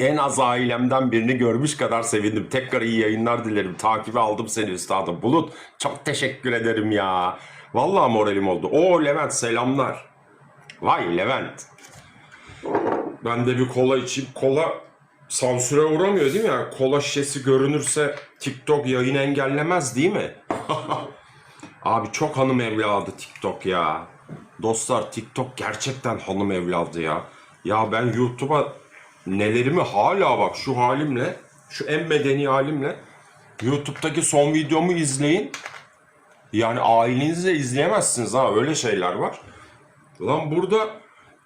En az ailemden birini görmüş kadar sevindim. Tekrar iyi yayınlar dilerim. Takibi aldım seni üstadım. Bulut çok teşekkür ederim ya. Vallahi moralim oldu. Oo Levent selamlar. Vay Levent. Ben de bir kola içeyim. Kola sansüre uğramıyor değil mi ya? Kola şişesi görünürse TikTok yayın engellemez değil mi? Abi çok hanım evladı TikTok ya. Dostlar TikTok gerçekten hanım evladı ya. Ya ben YouTube'a nelerimi hala bak şu halimle, şu en medeni halimle YouTube'daki son videomu izleyin. Yani ailenizle izleyemezsiniz ha öyle şeyler var. Lan burada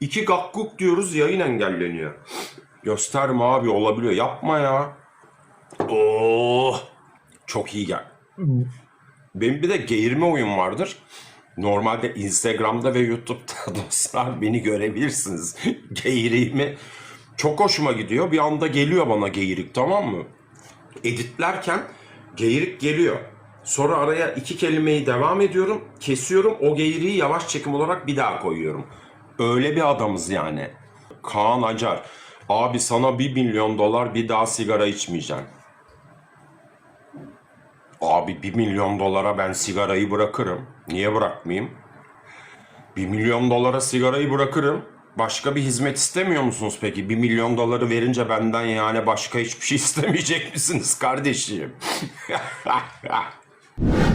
iki gakkuk diyoruz yayın engelleniyor. Gösterme abi olabiliyor. Yapma ya. Oo, çok iyi gel. Benim bir de geğirme oyun vardır. Normalde Instagram'da ve YouTube'da dostlar beni görebilirsiniz. Geğiriğimi çok hoşuma gidiyor. Bir anda geliyor bana geğirik tamam mı? Editlerken geğirik geliyor. Sonra araya iki kelimeyi devam ediyorum. Kesiyorum. O geğiriği yavaş çekim olarak bir daha koyuyorum. Öyle bir adamız yani. Kaan Acar. Abi sana bir milyon dolar bir daha sigara içmeyeceksin. Abi bir milyon dolara ben sigarayı bırakırım. Niye bırakmayayım? Bir milyon dolara sigarayı bırakırım. Başka bir hizmet istemiyor musunuz peki? Bir milyon doları verince benden yani başka hiçbir şey istemeyecek misiniz kardeşim?